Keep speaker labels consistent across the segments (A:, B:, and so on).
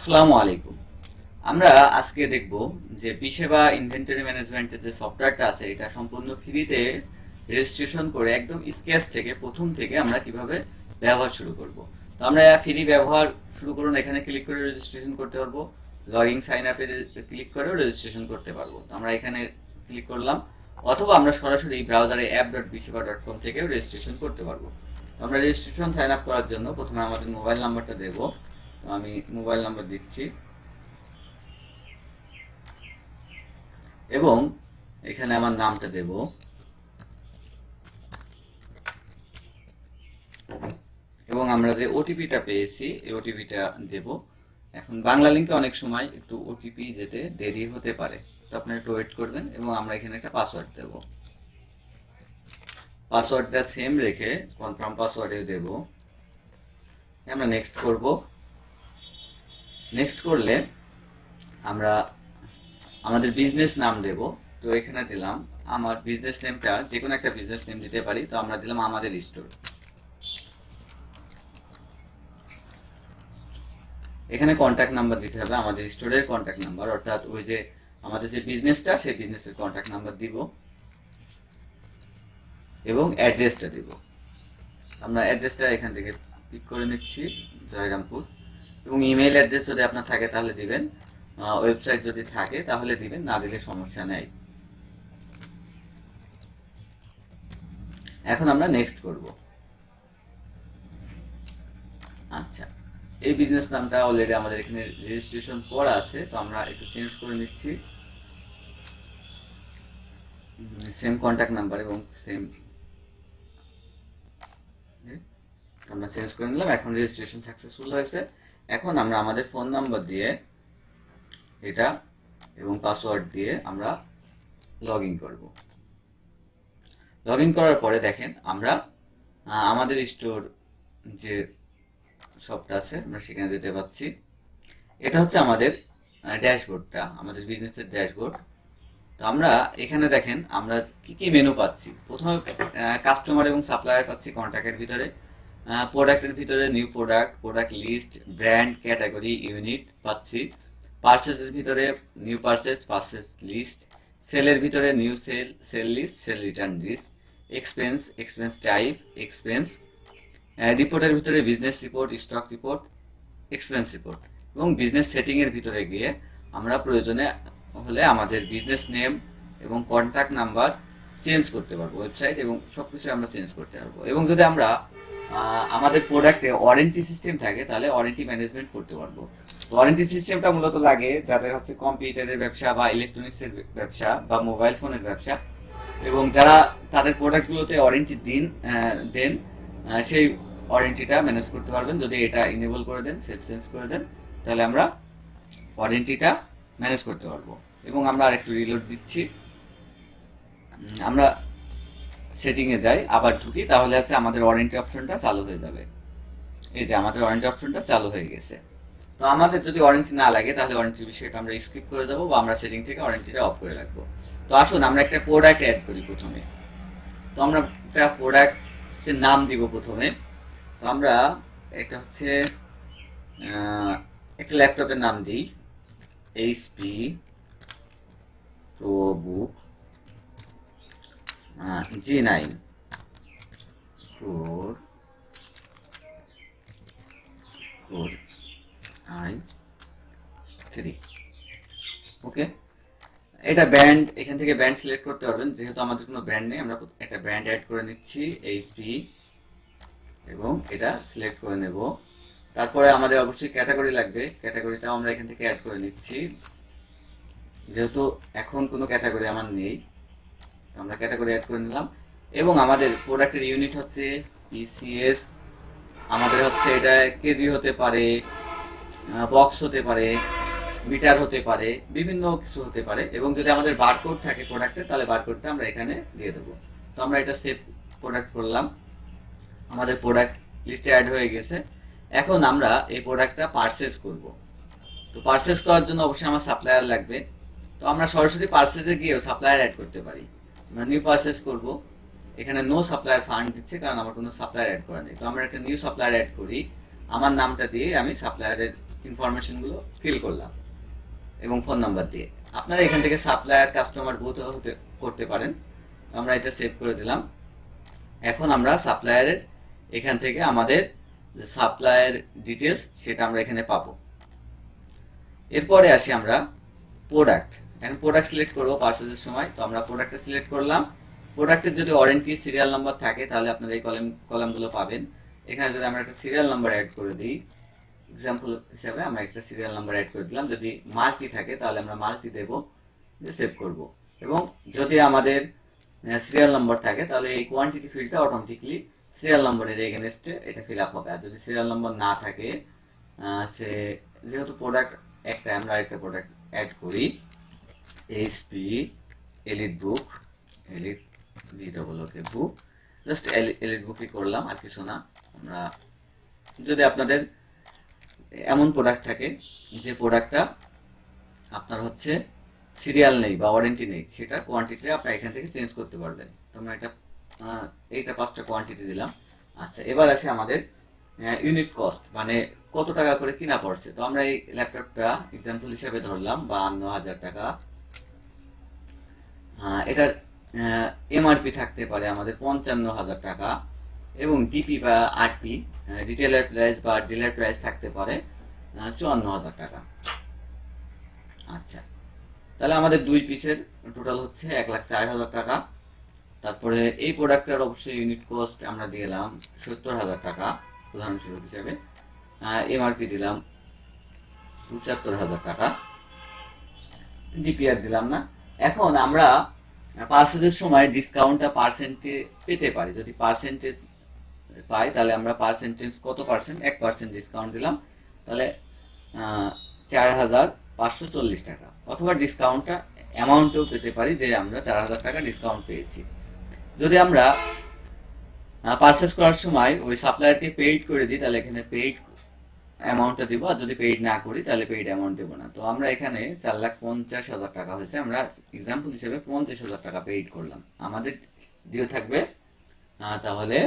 A: আসসালামু আলাইকুম। আমরা আজকে দেখব যে বিসেবা ইনভেন্টরি ম্যানেজমেন্টের যে সফটওয়্যারটা আছে, এটা সম্পূর্ণ ফ্রিতে রেজিস্ট্রেশন করে একদম স্কেচ থেকে প্রথম থেকে আমরা কীভাবে ব্যবহার শুরু করব। তো আমরা ফ্রি ব্যবহার শুরু করুন, এখানে ক্লিক করে রেজিস্ট্রেশন করতে পারব। লগইন সাইন আপে ক্লিক করেও রেজিস্ট্রেশন করতে পারব। আমরা এখানে ক্লিক করলাম, অথবা আমরা সরাসরি ব্রাউজারে app dot Biseba dot com থেকেও রেজিস্ট্রেশন করতে পারব। আমরা রেজিস্ট্রেশন সাইন আপ করার জন্য প্রথমে আমাদের মোবাইল নাম্বারটা দেবো। আমি মোবাইল নাম্বার দিচ্ছি। এবং এখানে আমার নামটা দেব। এবং আমরা যে ওটিপিটা পেয়েছি, এই ওটিপিটা দেব। এখন বাংলা লিঙ্কে অনেক সময় একটু ওটিপি যেতে দেরি হতে পারে। তো আপনারা একটু ওয়েট করবেন এবং আমরা এখানে একটা পাসওয়ার্ড দেব। পাসওয়ার্ডটা সেম রেখে কনফার্ম পাসওয়ার্ডেও দেব। আমরা নেক্সট করব। নেক্সট করলে আমরা আমাদের বিজনেস নাম দেব। তো এখানে দিলাম আমার বিজনেস নেমটা যে কোনো একটা বিজনেস নেম দিতে পারি, তো আমরা দিলাম আমাদের স্টোর এখানে কন্ট্যাক্ট নাম্বার দিতে হবে, আমাদের স্টোরের কন্ট্যাক্ট নাম্বার অর্থাৎ ওই যে আমাদের যে বিজনেসটা সেই বিজনেসের কন্ট্যাক্ট নাম্বার দিব এবং অ্যাড্রেসটা দিব। আমরা অ্যাড্রেসটা এখান থেকে পিক করে নিচ্ছি, জয়রামপুর। এবং ইমেল অ্যাড্রেস যদি আপনার থাকে তাহলে দিবেন। ওয়েবসাইট যদি থাকে তাহলে দিবেন, না দিলে সমস্যা নেই। এখন আমরা নেক্সট করব। আচ্ছা এই বিজনেস নামটা অলরেডি আমাদের এখানে রেজিস্ট্রেশন করা আছে, তো আমরা একটু চেঞ্জ করে নিচ্ছি। সেম কন্ট্যাক্ট নাম্বার এবং সেম আমরা চেঞ্জ করে নিলাম, এখন রেজিস্ট্রেশন সাকসেসফুল হয়েছে। এখন আমরা আমাদের ফোন নাম্বার দিয়ে এটা এবং পাসওয়ার্ড দিয়ে আমরা লগ ইন করব। লগ ইন করার পরে দেখেন আমরা আমাদের স্টোর যে শপটা আছে, আমরা সেখানে যেতে পাচ্ছি। এটা হচ্ছে আমাদের ড্যাশবোর্ডটা, আমাদের বিজনেসের ড্যাশবোর্ড। তো আমরা এখানে দেখেন আমরা কি কি মেনু পাচ্ছি। প্রথমে কাস্টমার এবং সাপ্লায়ার পাচ্ছি কন্ট্যাক্টের ভিতরে। প্রোডাক্টের ভিতরে new product product list brand category unit পাচ্ছি। পার্সেসের ভিতরে নিউ পার্সেস পার্সেস লিস্ট সেলের ভিতরে new sale sale list sale return list expense expense type expense রিপোর্টের ভিতরে business report stock report expense report এবং বিজনেস সেটিংয়ের ভিতরে গিয়ে আমরা প্রয়োজনে হলে আমাদের বিজনেস নেম এবং কন্ট্যাক্ট নাম্বার চেঞ্জ করতে পারব ওয়েবসাইট এবং সব কিছু আমরা চেঞ্জ করতে পারব। এবং যদি আমরা আমাদের প্রোডাক্টে ওয়ারেন্টি সিস্টেম থাকে, তাহলে ওয়ারেন্টি ম্যানেজমেন্ট করতে পারব। ওয়ারেন্টি সিস্টেমটা মূলত লাগে যাদের হচ্ছে কম্পিউটারের ব্যবসা বা ইলেকট্রনিক্সের ব্যবসা বা মোবাইল ফোনের ব্যবসা। এবং যারা তাদের প্রোডাক্টগুলোতে ওয়ারেন্টি দিন দেন সেই ওয়ারেন্টিটা ম্যানেজ করতে পারবেন। যদি এটা ইনেবল করে দেন সেফ চেঞ্জ করে দেন, তাহলে আমরা ওয়ারেন্টিটা ম্যানেজ করতে পারব। এবং আমরা আরেকটু রিলোড দিচ্ছি। আমরা সেটিংয়ে যাই, আবার ঢুকি, তাহলে আছে আমাদের ওয়ারেন্টি অপশনটা চালু হয়ে যাবে। এই যে আমাদের ওয়ারেন্টি অপশনটা চালু হয়ে গেছে। তো আমাদের যদি ওয়ারেন্টি না লাগে, তাহলে ওয়ারেন্টি বিষয়টা আমরা স্কিপ করে যাব বা আমরা সেটিং থেকে ওয়ারেন্টিটা অফ করে রাখব। তো আসুন, আমরা একটা প্রোডাক্ট অ্যাড করি প্রথমে। তো আমরা একটা প্রোডাক্টের নাম দিব প্রথমে। তো আমরা একটা হচ্ছে একটা ল্যাপটপের নাম দিই HP ProBook G nine four four i three okay এটা ব্র্যান্ড এখান থেকে ব্র্যান্ড সিলেক্ট করতে পারবেন। যেহেতু আমাদের কোনো ব্র্যান্ড নেই, আমরা একটা ব্র্যান্ড অ্যাড করে নিচ্ছি এইচপি এবং এটা সিলেক্ট করে নেব। তারপরে আমাদের অবশ্যই ক্যাটাগরি লাগবে। ক্যাটাগরিটাও আমরা এখান থেকে অ্যাড করে নিচ্ছি। যেহেতু এখন কোনো ক্যাটাগরি আমার নেই আমরা ক্যাটাগরি অ্যাড করে নিলাম। এবং আমাদের প্রোডাক্টের ইউনিট হচ্ছে পিসিএস আমাদের হচ্ছে এটা কেজি হতে পারে বক্স হতে পারে মিটার হতে পারে, বিভিন্ন কিছু হতে পারে। এবং যদি আমাদের বারকোড থাকে প্রোডাক্টের তাহলে বারকোডটা আমরা এখানে দিয়ে দেবো। তো আমরা এটা সেভ প্রোডাক্ট করলাম। আমাদের প্রোডাক্ট লিস্টে অ্যাড হয়ে গেছে। এখন আমরা এই প্রোডাক্টটা পারচেজ করব। তো পারচেজ করার জন্য অবশ্যই আমার সাপ্লায়ার লাগবে। তো আমরা সরাসরি পারচেজে গিয়েও সাপ্লায়ার অ্যাড করতে পারি। নিউ পারচেজ করব। এখানে নো সাপ্লায়ার ফান্ড দিচ্ছে কারণ আমার কোনো সাপ্লায়ার অ্যাড করা নেই। তো আমরা একটা নিউ সাপ্লায়ার অ্যাড করি। আমার নামটা দিয়ে আমি সাপ্লায়ারের ইনফরমেশনগুলো ফিল করলাম এবং ফোন নাম্বার দিয়ে। আপনারা এখান থেকে সাপ্লায়ার কাস্টমার বুথ হতে, করতে পারেন। আমরা এটা সেভ করে দিলাম। এখন আমরা সাপ্লায়ারের এখান থেকে আমাদের সাপ্লায়ার ডিটেলস সেটা আমরা এখানে পাবো। এরপরে আসি আমরা প্রোডাক্ট এখন প্রোডাক্ট সিলেক্ট করব পার্সেসের সময়। তো আমরা প্রোডাক্টটা সিলেক্ট করলাম। প্রোডাক্টের যদি ওয়ারেন্টি সিরিয়াল নাম্বার থাকে, তাহলে আপনারা এই কলাম কলামগুলো পাবেন। এখানে যদি আমরা একটা সিরিয়াল নাম্বার অ্যাড করে দিই এক্সাম্পল হিসাবে আমরা একটা সিরিয়াল নাম্বার অ্যাড করে দিলাম। যদি মাল্টি থাকে, তাহলে আমরা মাল্টি দেবো, দিয়ে সেভ করব। এবং যদি আমাদের সিরিয়াল নাম্বার থাকে, তাহলে এই কোয়ান্টিটি ফিল্ডটা অটোমেটিকলি সিরিয়াল নম্বরের এগেনস্টে এটা ফিল আপ হবে। আর যদি সিরিয়াল নম্বর না থাকে সে, যেহেতু প্রোডাক্ট একটা আমরা একটা প্রোডাক্ট অ্যাড করি। HP EliteBook elite B double okay book just elite বুকই করলাম, আর কিছু না। আমরা যদি আপনাদের এমন প্রোডাক্ট থাকে, যে প্রোডাক্টটা আপনার হচ্ছে সিরিয়াল নেই বা ওয়ারেন্টি নেই, সেটা কোয়ান্টিটি আপনার এখান থেকে চেঞ্জ করতে পারবেন। তো আমরা এটা এইটা পাঁচটা কোয়ান্টিটি দিলাম। আচ্ছা এবার আসে আমাদের ইউনিট কস্ট মানে কত টাকা করে কিনা পড়ছে। তো আমরা এই ল্যাপটপটা এক্সাম্পল হিসাবে ধরলাম, বাহান্ন হাজার টাকা। এটার এমআরপি থাকতে পারে আমাদের পঞ্চান্ন হাজার টাকা এবং ডিপি বা আরপি রিটেলার প্রাইস বা ডিলার প্রাইস থাকতে পারে চুয়ান্ন হাজার টাকা। আচ্ছা তাহলে আমাদের দুই পিসের টোটাল হচ্ছে এক লাখ চার হাজার টাকা। তারপরে এই প্রোডাক্টের অবশ্যই ইউনিট কস্ট আমরা দিলাম সত্তর হাজার টাকা, উদাহরণস্বরূপ হিসেবে। এমআরপি দিলাম পঁচাত্তর হাজার টাকা। ডিপিআর দিলাম না। এখন আমরা পার্সেজের সময় ডিসকাউন্টটা পার্সেন্টে পেতে পারি। যদি পার্সেন্টেজ পাই, তাহলে আমরা পার্সেন্টেজ কত পার্সেন্ট এক পার্সেন্ট ডিসকাউন্ট দিলাম। তাহলে চার হাজার পাঁচশো চল্লিশ টাকা। অথবা ডিসকাউন্টটা অ্যামাউন্টেও পেতে পারি, যে আমরা চার হাজার টাকা ডিসকাউন্ট পেয়েছি। যদি আমরা পারচেস করার সময় ওই সাপ্লায়ারকে পেইড করে দিই, তাহলে এখানে পেইড অ্যামাউন্টটা দিব, আর যদি পেইড না করি, তাহলে পেইড অ্যামাউন্ট দেবো না। তো আমরা এখানে চার লাখ পঞ্চাশ হাজার টাকা হয়েছে। আমরা এক্সাম্পল হিসেবে পঞ্চাশ হাজার টাকা পেইড করলাম। আমাদের দিয়ে থাকবে তাহলে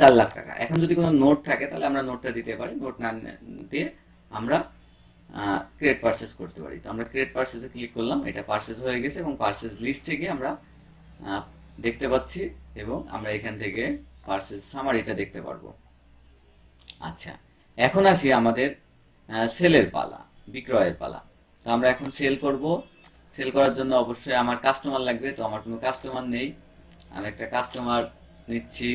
A: চার লাখ টাকা। এখন যদি কোনো নোট থাকে, তাহলে আমরা নোটটা দিতে পারি। নোট না দিয়ে আমরা ক্রেড পারচেস করতে পারি। তো আমরা ক্রেড পারচেসে ক্লিক করলাম। এটা পারচেস হয়ে গেছে এবং পারচেস লিস্টে গিয়ে আমরা দেখতে পাচ্ছি এবং আমরা এখান থেকে পারচেস সামারিটা দেখতে পারব। আচ্ছা। এখন আসি আমাদের সেলের পালা, বিক্রয়ের পালা। তো আমরা এখন সেল করব। সেল করার জন্য অবশ্যই আমার কাস্টমার লাগবে, তো আমার কোনো কাস্টমার নেই। আমি একটা কাস্টমার নিচ্ছি।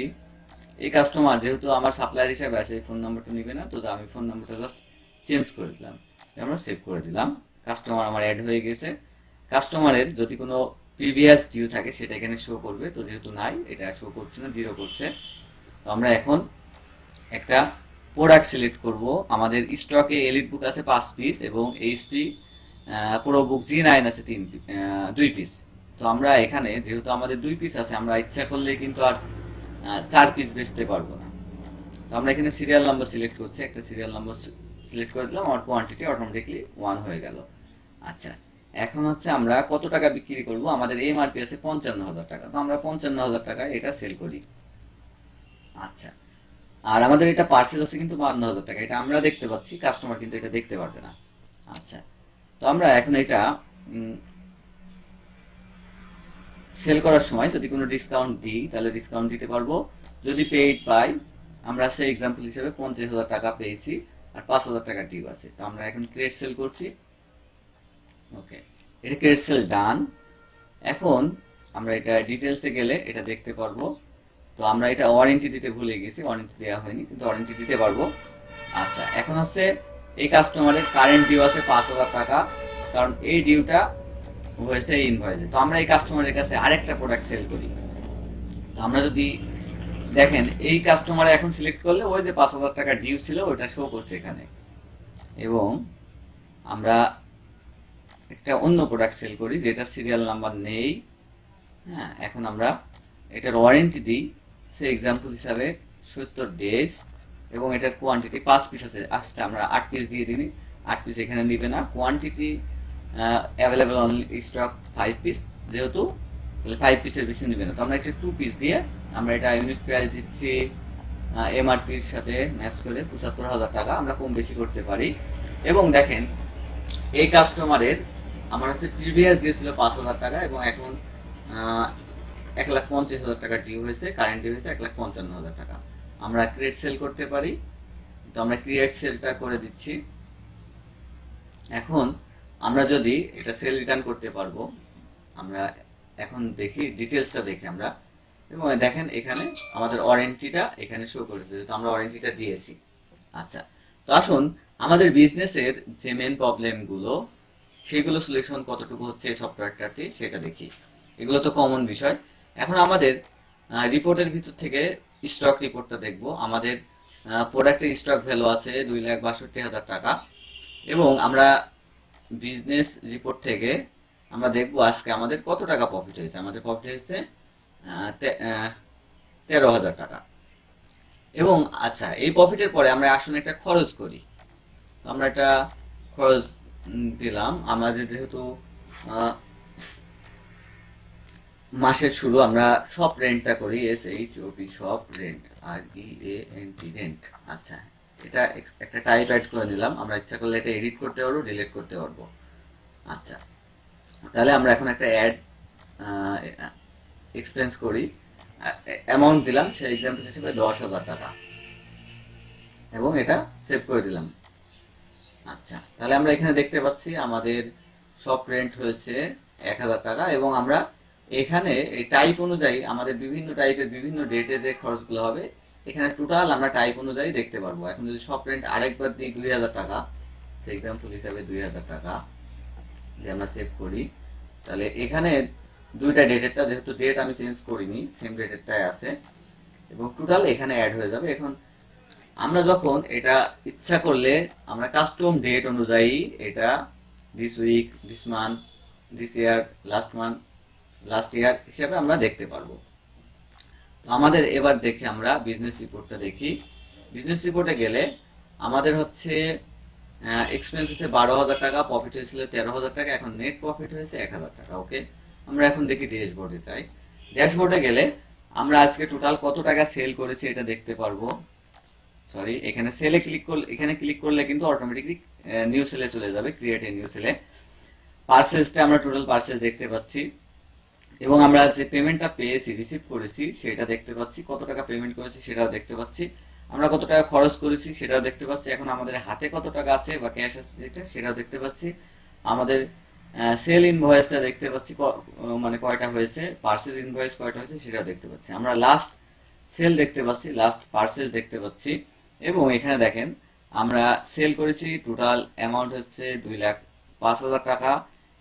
A: এই কাস্টমার যেহেতু আমার সাপ্লায়ার হিসাবে আছে ফোন নাম্বারটা নিবে না, তো আমি ফোন নাম্বারটা জাস্ট চেঞ্জ করে দিলাম। আমরা সেভ করে দিলাম। কাস্টমার আমার অ্যাড হয়ে গেছে। কাস্টমারের যদি কোনো প্রিভিয়াস ডিউ থাকে, সেটা এখানে শো করবে। তো যেহেতু নাই, এটা শো করছে না জিরো করছে। তো আমরা এখন একটা প্রোডাক্ট সিলেক্ট করব। আমাদের স্টকে এলিট বুক আছে পাঁচ পিস এবং এইচপি পুরো বুক জি নাইন আছে তিন দুই পিস তো আমরা এখানে যেহেতু আমাদের দুই পিস আছে, আমরা ইচ্ছা করলে কিন্তু আর চার পিস বেচতে পারব না। তো আমরা এখানে সিরিয়াল নাম্বার সিলেক্ট করছি। একটা সিরিয়াল নাম্বার সিলেক্ট করে দিলাম, আমার কোয়ান্টিটি অটোমেটিকলি ওয়ান হয়ে গেল। আচ্ছা এখন হচ্ছে আমরা কত টাকা বিক্রি করব? আমাদের এমআরপি আছে পঞ্চান্ন হাজার টাকা। তো আমরা পঞ্চান্ন হাজার টাকা এটা সেল করি। আচ্ছা আর আমাদের এটা পার্সেল আছে কিন্তু বান্ন হাজার টাকা। এটা আমরা দেখতে পাচ্ছি কাস্টমার কিন্তু এটা দেখতে পারবে না। আচ্ছা তো আমরা এখন এটা সেল করার সময় যদি কোনো ডিসকাউন্ট দিই, তাহলে ডিসকাউন্ট দিতে পারব। যদি পেইড পাই, আমরা সেই এক্সাম্পল হিসেবে পঞ্চাশ হাজার টাকা পেয়েছি আর পাঁচ হাজার টাকা ডিউ আছে। তো আমরা এখন ক্রেড সেল করছি। ওকে এটা ক্রেড সেল ডান এখন আমরা এটা ডিটেলসে গেলে এটা দেখতে পারব। তো আমরা এটা ওয়ারেন্টি দিতে ভুলে গেছি ওয়ারেন্টি দেওয়া হয়নি, কিন্তু ওয়ারেন্টি দিতে পারব। আচ্ছা এখন হচ্ছে এই কাস্টমারের কারেন্ট ডিউ আছে পাঁচ হাজার টাকা, কারণ এই ডিউটা হয়েছে ইনভয়েসে তো আমরা এই কাস্টমারের কাছে আরেকটা প্রোডাক্ট সেল করি। তো আমরা যদি দেখেন, এই কাস্টমার এখন সিলেক্ট করলে ওই যে পাঁচ হাজার টাকা ডিউ ছিল, ওইটা শো করছে এখানে। এবং আমরা একটা অন্য প্রোডাক্ট সেল করি, যেটা সিরিয়াল নাম্বার নেই। হ্যাঁ এখন আমরা এটার ওয়ারেন্টি দিই। সে এক্সাম্পল হিসাবে সত্তর ডেজ এবং এটার কোয়ান্টিটি পাঁচ পিস আছে। আসছে আমরা আট পিস দিয়ে দিই আট পিস এখানে নিবে না। Quantity available only stock five piece যেহেতু, তাহলে ফাইভ পিসের বেশি নেবে না। তো আমরা একটা টু পিস দিয়ে আমরা এটা ইউনিট প্রাইস দিচ্ছি এমআরপির সাথে ম্যাচ করে পঁচাত্তর হাজার টাকা। আমরা কম বেশি করতে পারি। এবং দেখেন, এই কাস্টমারের আমার হচ্ছে প্রিভিয়াস দিয়েছিল পাঁচ হাজার টাকা এবং এখন এক লাখ পঞ্চাশ হাজার টাকা ডিউ হয়েছে কারেন্ট ডিউ হয়েছে এক লাখ পঞ্চান্ন হাজার টাকা। আমরা ক্রিয়েট সেল করতে পারি, তো আমরা ক্রিয়েট সেলটা করে দিচ্ছি। এখন আমরা যদি এটা সেল রিটার্ন করতে পারব, আমরা এখন দেখি ডিটেলসটা দেখি আমরা। এবং দেখেন এখানে আমাদের ওয়ারেন্টিটা এখানে শো করেছে, যেহেতু আমরা ওয়ারেন্টিটা দিয়েছি। আচ্ছা তো আসুন, আমাদের বিজনেসের যে মেন প্রবলেমগুলো সেগুলো সলিউশন কতটুকু হচ্ছে সফটওয়্যারটাতে সেটা দেখি। এগুলো তো কমন বিষয়। এখন আমাদের রিপোর্টের ভিতর থেকে স্টক রিপোর্টটা দেখব। আমাদের প্রোডাক্টের স্টক ভ্যালু আছে দুই লাখ বাষট্টি হাজার টাকা। এবং আমরা বিজনেস রিপোর্ট থেকে আমরা দেখব আজকে আমাদের কত টাকা প্রফিট হয়েছে। আমাদের প্রফিট হয়েছে তেরো হাজার টাকা। এবং আচ্ছা এই প্রফিটের পরে আমরা আসলে একটা খরচ করি। তো আমরা একটা খরচ দিলাম। আমরা যেহেতু মাসের শুরু আমরা সব রেন্টটা করি এস এইচ ও পি সব rent R E A N T rent আচ্ছা এটা একটা টাইপ অ্যাড করে নিলাম। আমরা ইচ্ছা করলে এটা এডিট করতে পারব ডিলিট করতে পারব। আচ্ছা তাহলে আমরা এখন একটা অ্যাড এক্সপেন্স করি। অ্যামাউন্ট দিলাম, সেই এক্সাম্পল হিসেবে দশ হাজার টাকা। এবং এটা সেভ করে দিলাম। আচ্ছা তাহলে আমরা এখানে দেখতে পাচ্ছি আমাদের সব রেন্ট হয়েছে এক হাজার টাকা এবং আমরা এখানে এই টাইপ অনুযায়ী আমাদের বিভিন্ন টাইপের বিভিন্ন ডেটে যে খরচগুলো হবে, এখানে টোটাল আমরা টাইপ অনুযায়ী দেখতে পারব। এখন যদি সব রেন্ট আরেকবার দিই দুই হাজার টাকা সে এক্সাম্পল হিসাবে দুই হাজার টাকা, যদি আমরা সেভ করি, তাহলে এখানে দুইটা ডেটেরটা যেহেতু ডেট আমি চেঞ্জ করিনি সেম ডেটেরটাই আছে। এবং টোটাল এখানে অ্যাড হয়ে যাবে। এখন আমরা যখন এটা ইচ্ছা করলে আমরা কাস্টম ডেট অনুযায়ী এটা this week this month this year last month last year হিসাবে আমরা দেখতে পারব। তো আমাদের এবার দেখি আমরা বিজনেস রিপোর্টটা দেখি। বিজনেস রিপোর্টে গেলে আমাদের হচ্ছে এক্সপেন্স হচ্ছে বারো হাজার টাকা প্রফিট হয়েছিল তেরো হাজার টাকা, এখন নেট প্রফিট হয়েছে এক হাজার টাকা ওকে আমরা এখন দেখি ড্যাশবোর্ডে যাই। ড্যাশবোর্ডে গেলে আমরা আজকে টোটাল কত টাকা সেল করেছি এটা দেখতে পারব। সরি এখানে সেলে ক্লিক করলে, এখানে ক্লিক করলে কিন্তু অটোমেটিকলি নিউ সেলে চলে যাবে ক্রিয়েট এ। নিউ সেলে পার্সেলসটা আমরা টোটাল পার্সেল দেখতে পাচ্ছি। এবং আমরা যে পেমেন্টটা পেয়েছি রিসিভ করেছি, সেটা দেখতে পাচ্ছি। কত টাকা পেমেন্ট করেছি সেটাও দেখতে পাচ্ছি। আমরা কত টাকা খরচ করেছি সেটাও দেখতে পাচ্ছি। এখন আমাদের হাতে কত টাকা আছে বা ক্যাশ আছে যেটা সেটাও দেখতে পাচ্ছি। আমাদের সেল ইনভয়েসটা দেখতে পাচ্ছি। মানে কয়টা হয়েছে? পার্সেস ইনভয়েস কয়টা হয়েছে সেটাও দেখতে পাচ্ছি। আমরা লাস্ট সেল দেখতে পাচ্ছি লাস্ট পার্সেস দেখতে পাচ্ছি। এবং এখানে দেখেন, আমরা সেল করেছি টোটাল অ্যামাউন্ট হচ্ছে দুই লাখ পাঁচ হাজার টাকা।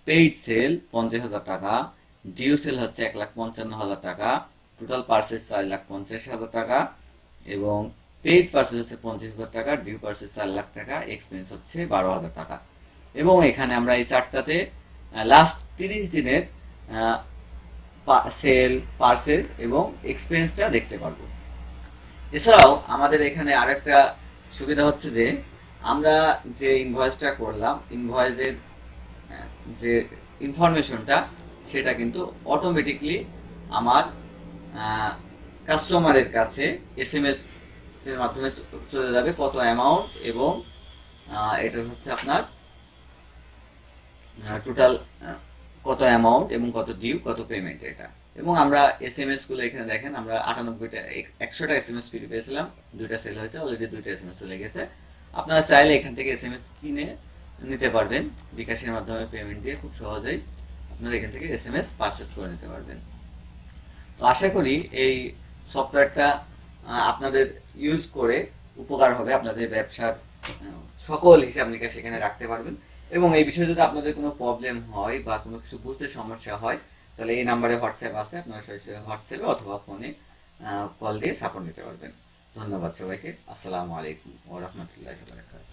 A: পেইড সেল পঞ্চাশ হাজার টাকা। ডিউ সেল হচ্ছে এক লাখ পঞ্চান্ন হাজার টাকা টোটাল পার্সেস চার লাখ পঞ্চাশ হাজার টাকা এবং পেইড পার্সেস হচ্ছে পঞ্চাশ হাজার টাকা ডিউ পার্সেস চার লাখ টাকা এক্সপেন্স হচ্ছে বারো হাজার টাকা। এবং এখানে আমরা এই চারটাতে লাস্ট তিরিশ দিনের সেল পার্সেস এবং এক্সপেন্সটা দেখতে পারব। এছাড়াও আমাদের এখানে আরেকটা সুবিধা হচ্ছে যে, আমরা যে ইনভয়েসটা করলাম ইনভয়েসের যে ইনফরমেশনটা সেটা কিন্তু অটোমেটিকলি আমার কাস্টমারের কাছে এস এম এস এর মাধ্যমে চলে যাবে কত অ্যামাউন্ট এবং এটা হচ্ছে আপনার টোটাল কত অ্যামাউন্ট এবং কত ডিউ কত পেমেন্ট এটা। এবং আমরা এস এম এসগুলো এখানে দেখেন, আমরা আটানব্বইটা একশোটা এস এম এস ফ্রি পেয়েছিলাম, দুইটা সেল হয়েছে অলরেডি দুইটা এস এম এস চলে গেছে। আপনারা চাইলে এখান থেকে এস এম এস কিনে নিতে পারবেন, বিকাশের মাধ্যমে পেমেন্ট দিয়ে খুব সহজেই। আপনারা এখান থেকে এস এম এস পারচেস করে নিতে পারবেন। তো আশা করি এই সফটওয়্যারটা আপনাদের ইউজ করে উপকার হবে, আপনাদের ব্যবসার সকল হিসাব নিকাশ সেখানে রাখতে পারবেন। এবং এই বিষয়ে যদি আপনাদের কোনো প্রবলেম হয় বা কোনো কিছু বুঝতে সমস্যা হয়, তাহলে এই নাম্বারে হোয়াটসঅ্যাপ আছে, আপনারা সরাসরি হোয়াটসঅ্যাপে অথবা ফোনে কল দিয়ে সাপোর্ট নিতে পারবেন। ধন্যবাদ সবাইকে। আসসালামু আলাইকুম ও ওরহমতুল্লাহ বারকাতুহ।